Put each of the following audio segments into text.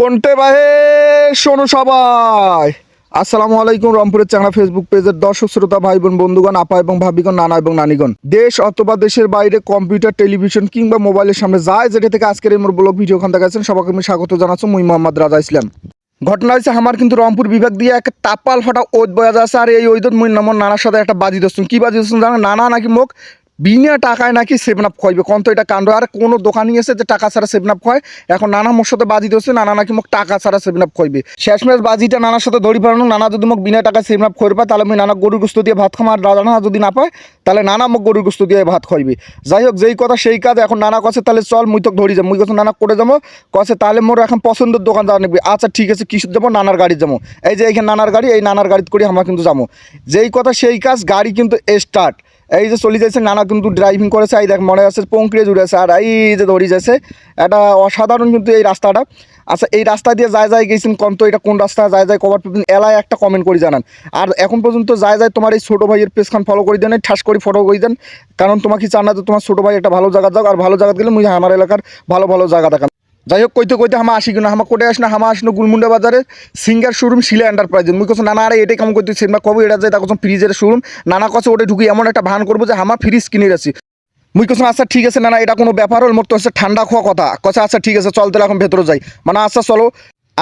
কোনটে বাহে? শোনো সবাই। আসসালামু আলাইকুম, রংপুরের চাংড়া ফেসবুক পেজের দর্শক, শ্রোতা ভাই বোন বন্ধুগণ, আপা এবং ভাবিগণ, নানা এবং নানিগণ। দেশ অথবা দেশের বাইরে কম্পিউটার, টেলিভিশন কিংবা মোবাইলের সামনে যায়, যেটা থেকে আজকের এই মোর ব্লগ ভিডিও ওখান দেখাচ্ছেন সবাইকে আমি স্বাগত জানাচ্ছি, মুই মোহাম্মদ রাজা ইসলাম। ঘটনা হয়েছে আমার কিন্তু রংপুর বিভাগ দিয়ে একটা তাপাল ফাটা ওদ বয়া যাচ্ছে, আর এই ওইদত মুই নামর নানার সাথে একটা বাজি দোস্তুন কি বাজি দোস্তুন জানো নানা নাকি মোক বিনা টাকায় নাকি সেভেন আপ কোন তো এটা কাণ্ড। আর কোনো দোকানই আছে যে টাকা ছাড়া সেভেন আপ খায় এখন নানা মোর সাথে বাজি দিচ্ছে নানা নাকি মোক টাকা ছাড়া সেভেন আপ খাইবে শেষমেশ বাজিটা নানার সাথে ধরি পারানো নানা যদি মোক বিনা টাকা সেভেন আপ পায় তাহলে আমি নানা গরুর গোস্ত দিয়ে ভাত খাম, আর দাদা না যদি না পায়, তাহলে নানা মোক গরুর গোস্ত দিয়ে ভাত খাইবে যাই হোক, যেই কথা সেই কাজ, এখন নানা কছে তাহলে চল মুই তোকে ধরি যাব। মুই কথা নানা করে যাব। কছে তাহলে মোর এখন পছন্দের দোকান যাওয়া নেবে আচ্ছা ঠিক আছে, কিসের যাব? নানার গাড়ি যাব। এই যে এইখানে নানার গাড়ি, এই নানার গাড়িতে করে আমরা কিন্তু যাব। যেই কথা সেই কাজ, গাড়ি কিন্তু স্টার্ট এই যে চলে যাচ্ছে নানা কিন্তু ড্রাইভিং করেছে, এই দেখ মনে আছে পঙ্কড়ে জুড়ে আছে, আর এই যে দড়ি যাচ্ছে এটা অসাধারণ কিন্তু এই রাস্তাটা। আচ্ছা এই রাস্তা দিয়ে যায় যায় গেছেন কম তো, এটা কোন রাস্তা? যায় যায় পেবেন এলায় একটা কমেন্ট করে জানান। আর এখন পর্যন্ত যায় যায় তোমার এই ছোটো ভাইয়ের পেজখান ফলো করে দেন ঠাস করে ফটো করে দেন। কারণ তোমাকে চান না যে তোমার ছোটো ভাই একটা ভালো জায়গা যাও আর ভালো জায়গা গেলে মুই আমার এলাকার ভালো ভালো জায়গা দেখান। যাই হোক কইতে কইতে হামা আসি কিনা, হামা কোটে আসি না হামা আসনো গুলমুন্ডা বাজারে। সিঙ্গার শোরুম শিলা এন্টারপ্রাইজ মুই কোথাও নানা, আরে, এটাই কাম করতে সেমা কবে এটা যায়? তা ফ্রিজের শোরুম নানা কাছে ওটা ঢুকি, এমন একটা ভান করব যে হামা ফ্রিজ কিনে রাখছি। মুই কোথাও আচ্ছা ঠিক আছে না না এটা কোনো ব্যাপার হল মোট তো হচ্ছে ঠান্ডা খাওয়া কথা। কথা আচ্ছা ঠিক আছে, চল তাহলে এখন ভেতরে যাই। মানে আচ্ছা চলো।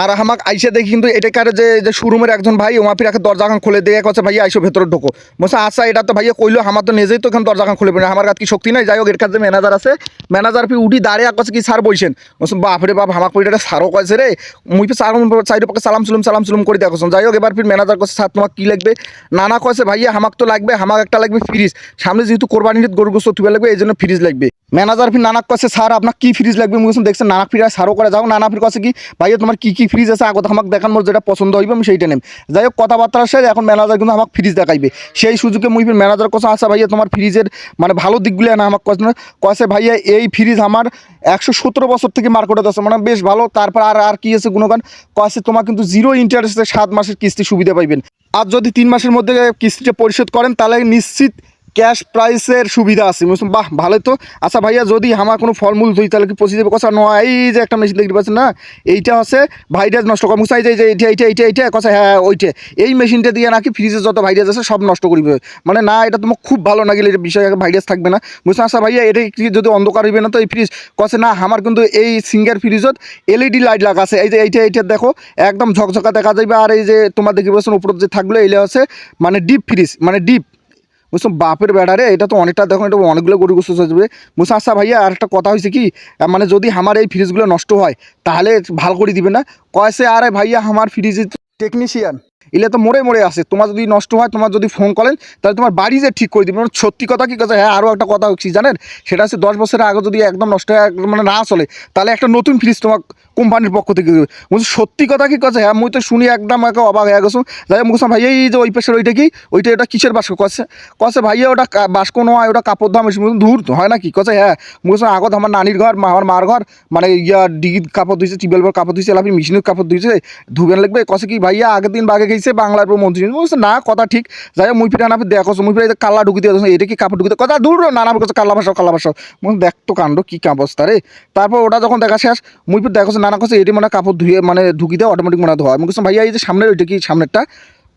আর আমাকে আইসে দেখি কিন্তু এটাকার যে যে শোরুমের একজন ভাই ওমাপির একটা দরজা খান খুলে দিয়ে কছে ভাইয়া, আইসো ভেতরে ঢোকো। বলছে আচ্ছা এটা তো ভাইয়া কইলো আমার তো নিজেই তো এখানে দরজা খান খুলে পেনে আমার কাছে কি শক্তি নাই? যাই হোক, এর কাছে ম্যানেজার আছে ম্যানেজার ফি উঠি দাঁড়িয়ে কছে কি স্যার বইছেন? বলছে, বাপরে বাপ, আমাকে কইটা এটা স্যারও কয়েছে রে। মুই স্যার চাইরে পক্ষে সালাম সুলুম সালাম সুলুম করে দেখো যাই হোক, এবার ফির ম্যানেজার কছে স্যার তোমার কি লাগবে? নানা কয়েছে ভাইয়া, আমাক তো লাগবে, আমাকে একটা লাগবে ফ্রিজ সামনে যেহেতু কোরবানির গরু গোস্ত তুলে লাগবে এই জন্য ফ্রিজ লাগবে। ম্যানেজার ফির নানাক কছে স্যার আপনার কি ফ্রিজ লাগবে? বলছি, দেখছেন নানা ফির সারও করে যাও। নানা ফির কছে কি ভাইয়া তোমার কি কি ফ্রিজ আছে? আগত আমাকে দেখান মোর যেটা পছন্দ হইবে আমি সেইটা নেম। যাই হোক কথাবার্তা শেষ। এখন ম্যানেজার কিন্তু আমাকে ফ্রিজ দেখাইবে। সেই সুযোগে মুই ফির ম্যানেজার কছে আসা ভাইয়া তোমার ফ্রিজের মানে ভালো দিকগুলো না আমাকে কছে কছে ভাইয়া এই ফ্রিজ আমার একশো সতেরো বছর থেকে মার্কেটে আছে মানে বেশ ভালো। তারপর আর আর কি আছে গুণগান? কছে তোমার কিন্তু জিরো ইন্টারেস্টে সাত মাসের কিস্তি সুবিধা পাইবেন। আর যদি তিন মাসের মধ্যে কিস্তিটা পরিশোধ করেন তাহলে নিশ্চিত ক্যাশ প্রাইসের সুবিধা আছে। আমি বাহ ভালো তো। আচ্ছা ভাইয়া, যদি আমার কোনো ফলমূল ধুই তাহলে কি পৌঁছে দেবে? কথা নয়, এই যে একটা মেশিন দেখতে পাচ্ছেন না? এইটা হচ্ছে ভাইরাস নষ্ট করে। মুসাই, যে এইটা এইটা এইটা এইটা কথা হ্যাঁ ওইটা। এই মেশিনটা দিয়ে নাকি ফ্রিজে যত ভাইরাস আছে, সব নষ্ট করিবে। মানে না, এটা তোমার খুব ভালো না গেলে এটা বিষয় ভাইরাস থাকবে না। বুঝছ আচ্ছা ভাইয়া, এটা যদি অন্ধকার হইবে না তো এই ফ্রিজ কছে না, আমার কিন্তু এই সিঙ্গার ফ্রিজত এলইডি লাইট লাগা আছে এই যে, এইটা এইটা দেখো, একদম ঝকঝকা দেখা যাবে আর এই যে, তোমার দেখি বলছেন উপর যে থাকল, এইটা হচ্ছে মানে ডিপ ফ্রিজ মানে ডিপ বুঝছ, বাপের বেড়া রে এটা তো অনেকটা দেখো, এটা অনেকগুলো গরু হয়ে যাবে বুঝছ আচ্ছা ভাইয়া, আর একটা কথা হয়েছে কি মানে যদি আমার এই ফ্রিজগুলো নষ্ট হয়, তাহলে ভালো করে দিবে না? কয়েছে আরে ভাইয়া, আমার ফ্রিজে টেকনিশিয়ান এলে তো মরে মরে আসে। তোমার যদি নষ্ট হয়, তোমার যদি ফোন করেন, তাহলে তোমার বাড়ি যে ঠিক করে দিবে। মানে সত্যি কথা কি কথা হ্যাঁ আরও একটা কথা হচ্ছে, জানেন? সেটা হচ্ছে দশ বছরের আগে যদি একদম নষ্ট হয়ে মানে না চলে, তাহলে একটা নতুন ফ্রিজ তোমার কোম্পানির পক্ষ থেকে দেবে। বলছি, সত্যি কথা কী কথা হ্যাঁ মুই তো শুনি একদম একে অবাক হয়ে গেছো। যাই মুখসাম ভাই এই যে ওই পাশের ওইটা কি? ওইটা ওটা কিসের বাস্ক? কছে কছে ভাইয়া, ওটা কা- বাস্ক নয়, ওটা কাপড় দাম দূর হয় নাকি? কছে হ্যাঁ। মুখসাম আগত আমার নানির ঘর আমার মার ঘর মানে ইয়া ডিগির কাপড় ধুইছে টিবেল কাপড় ধুইছে লাফি মেশিনের কাপড় ধুইছে, ধুবেন লাগবে। কছে কি, ভাইয়া, আগের দিন বাগে গেছে বাংলার মন্ত্রী। বলছে, না, কথা ঠিক। যাই মুই ফিরে না দেখো মুই ফিরে কাল্লা ঢুকি দিয়ে এটা কি কাপড় ঢুকিতে কথা দূর কাছে কাল্লা ভাষাও কাল্লা ভাষাও মনে দেখ তো কাণ্ড, কি অবস্থা রে? তারপর ওটা যখন দেখা শেষ মুই ফির দেখো নানা কাছে এটি মানে কাপড় ধুয়ে মানে ঢুকি দেয় অটোমেটিক মানে ধোয়া। আমি বলছি ভাইয়া, এই যে সামনের ওইটা কি সামনেরটা?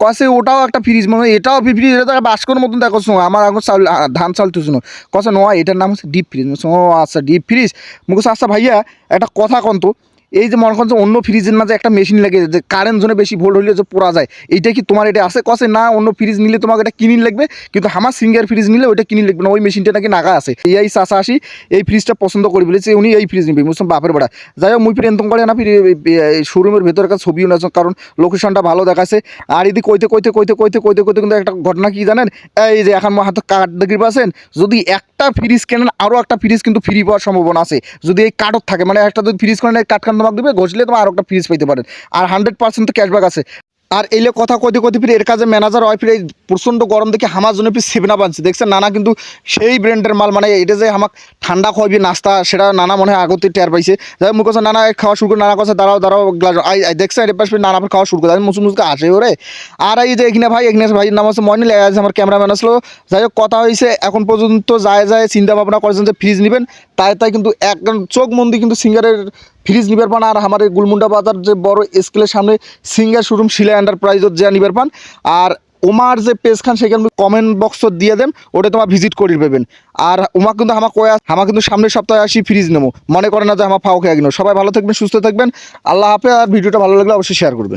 কসে ওটাও একটা ফ্রিজ মানে এটাও ফ্রিজ এটা তো একটা বাস্কর মতন দেখো, শোনো, আমার এখন চাল ধান চাল তো শোনো। কসে নয়, এটার নাম হচ্ছে ডিপ ফ্রিজ ও আচ্ছা ডিপ ফ্রিজ মুখে আচ্ছা ভাইয়া, একটা কথা কন্ত এই যে মনে করেন অন্য ফ্রিজের মাঝে একটা মেশিন লাগে, যে কারেন্ট জোনে বেশি ভোল্ট হলে যে পোড়া যায়, এইটা কি তোমার এটা আছে? কসে না, অন্য ফ্রিজ নিলে তোমাকে এটা কিনিন লাগবে, কিন্তু আমার সিঙ্গার ফ্রিজ নিলে ওইটা কিনিন লাগবে না, ওই মেশিনটা নাকি নাগা আছে। এই চাষা আসি এই ফ্রিজটা পছন্দ করে বলেছে উনি এই ফ্রিজ নিবে মুসলাম বাপের বেড়া। যাই হোক, মুই ফির এনতম করে না, ফির শোরুমের ভেতরে কাছে ছবিও না কারণ লোকেশনটা ভালো দেখাচ্ছে আর এদিকে কইতে কইতে কইতে কইতে কইতে কইতে কিন্তু একটা ঘটনা কি জানেন? এই যে এখন হাতে কার্ড দেখি পাচ্ছেন? যদি একটা ফ্রিজ কেনেন আরও একটা ফ্রিজ কিন্তু ফ্রি পাওয়ার সম্ভাবনা আছে। যদি এই কার্ডত থাকে মানে একটা যদি ফ্রিজ করেন কার্ড তোমাকে দেবে, ঘষলে তোমার আরও একটা ফ্রিজ পাইতে পারেন আর হান্ড্রেড পার্সেন্ট তো ক্যাশব্যাক আছে। আর এইলে কথা কইতে কইতে ফিরে এর কাজে ম্যানেজার হয় ফিরে প্রচণ্ড গরম দেখে আমার জন্য ফির সেভেন আপ দেখছেন, নানা কিন্তু সেই ব্র্যান্ডের মাল মানে এটা যে আমাকে ঠান্ডা খাওয়াবি নাস্তা, সেটা নানা মনে হয় আগতে টের পাইছে। যাই মুখ কাছে নানা খাওয়া শুরু করে। নানা কাছে দাঁড়াও দাঁড়াও গ্লাস আই দেখছেন এর পাশে নানা খাওয়া শুরু করে। মুসুম মুসুকে আসে ওরে! আর এই যে এখানে ভাই এখানে ভাই নাম আছে ময়নিল এই আছে আমার ক্যামেরাম্যান আসলো। যাই হোক, কথা হয়েছে এখন পর্যন্ত যায় যায় চিন্তা ভাবনা করেছেন যে ফ্রিজ নেবেন। তাই তাই কিন্তু একদম চোখ মন্দি কিন্তু সিঙ্গারের ফ্রিজ নিবার পান আর আমার এই গুলমুন্ডা বাজার যে বড় স্কেলের সামনে সিঙ্গার শোরুম শিলা এন্টারপ্রাইজত যা নিবার পান। আর ওমার যে পেজ খান, সেখানে কমেন্ট বক্সত দিয়ে দেন, ওটা তোমার ভিজিট করি পাবেন আর ওমা কিন্তু আমার কয়ে আমার কিন্তু সামনের সপ্তাহে আসি ফ্রিজ নেব। মনে করে না যে আমার ফাও গেল সবাই ভালো থাকবেন, সুস্থ থাকবেন। আল্লাহ হাফে আর ভিডিওটা ভালো লাগলে অবশ্যই শেয়ার করবেন।